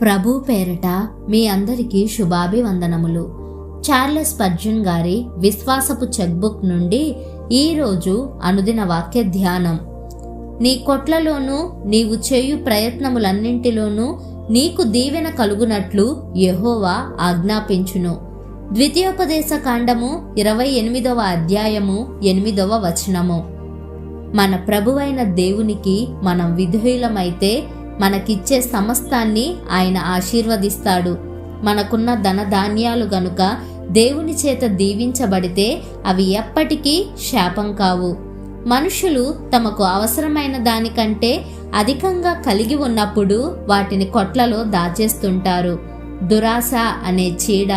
ప్రభు పేరట మీ అందరికీ శుభాభివందనములు. చార్లెస్ పర్జున్ గారి విశ్వాసపు చెక్బుక్ నుండి ఈరోజు అనుదిన వాక్య ధ్యానం. నీ కొట్లలోనూ నీవు చేయు ప్రయత్నములన్నింటిలోనూ నీకు దీవెన కలుగునట్లు యెహోవా ఆజ్ఞాపించును. ద్వితీయోపదేశ కాండము ఇరవై ఎనిమిదవ అధ్యాయము ఎనిమిదవ వచనము. మన ప్రభువైన దేవునికి మనం విధేయులమైతే మనకిచ్చే సమస్తాన్ని ఆయన ఆశీర్వదిస్తాడు. మనకున్న ధనధాన్యాలు గనుక దేవుని చేత దీవించబడితే అవి ఎప్పటికీ శాపం కావు. మనుషులు తమకు అవసరమైన దానికంటే అధికంగా కలిగి ఉన్నప్పుడు వాటిని కొట్లలో దాచేస్తుంటారు. దురాశ అనే చీడ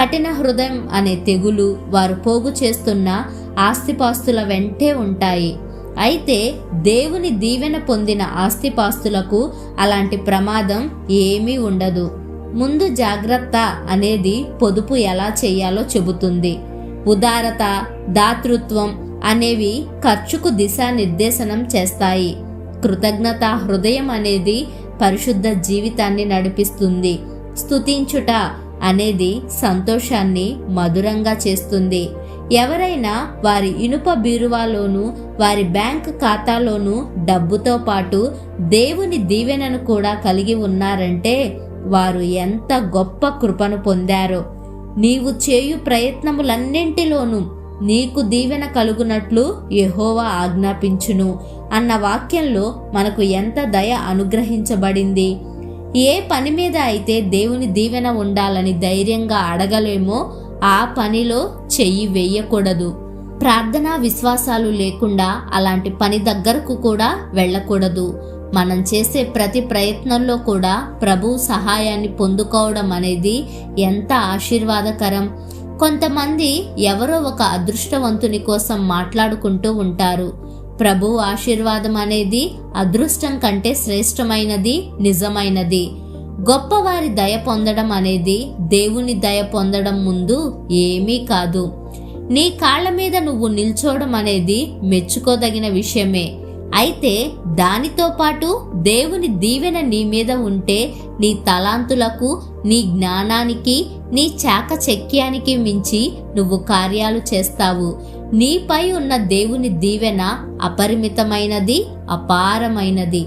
కఠిన హృదయం అనే తెగులు వారు పోగు చేస్తున్న ఆస్తిపాస్తుల వెంటే ఉంటాయి. అయితే దేవుని దీవెన పొందిన ఆస్తిపాస్తులకు అలాంటి ప్రమాదం ఏమీ ఉండదు. ముందు జాగ్రత్త అనేది పొదుపు ఎలా చేయాలో చెబుతుంది. ఉదారత దాతృత్వం అనేవి ఖర్చుకు దిశానిర్దేశనం చేస్తాయి. కృతజ్ఞత హృదయం అనేది పరిశుద్ధ జీవితాన్ని నడిపిస్తుంది. స్తుతించుట అనేది సంతోషాన్ని మధురంగా చేస్తుంది. ఎవరైనా వారి ఇనుప బీరువాలోనూ వారి బ్యాంక్ ఖాతాలోనూ డబ్బుతో పాటు దేవుని దీవెనను కూడా కలిగి ఉన్నారంటే వారు ఎంత గొప్ప కృపను పొందారో. నీవు చేయు ప్రయత్నములన్నింటిలోనూ నీకు దీవెన కలుగునట్లు యహోవా ఆజ్ఞాపించును అన్న వాక్యంలో మనకు ఎంత దయ అనుగ్రహించబడింది. ఏ పని మీద అయితే దేవుని దీవెన ఉండాలని ధైర్యంగా అడగలేమో ఆ పనిలో చెయ్యి వేయకూడదు. ప్రార్థనా విశ్వాసాలు లేకుండా అలాంటి పని దగ్గరకు కూడా వెళ్ళకూడదు. మనం చేసే ప్రతి ప్రయత్నంలో కూడా ప్రభు సహాయాన్ని పొందుకోవడం అనేది ఎంత ఆశీర్వాదకరం. కొంతమంది ఎవరో ఒక అదృష్టవంతుని కోసం మాట్లాడుకుంటూ ఉంటారు. ప్రభు ఆశీర్వాదం అనేది అదృష్టం కంటే శ్రేష్టమైనది నిజమైనది. గొప్పవారి దయ పొందడం అనేది దేవుని దయ పొందడం ముందు ఏమీ కాదు. నీ కాళ్ళ మీద నువ్వు నిల్చోవడం అనేది మెచ్చుకోదగిన విషయమే. అయితే దానితో పాటు దేవుని దీవెన నీ మీద ఉంటే నీ తలాంతులకు నీ జ్ఞానానికి నీ చాకచక్యానికి మించి నువ్వు కార్యాలు చేస్తావు. నీపై ఉన్న దేవుని దీవెన అపరిమితమైనది అపారమైనది.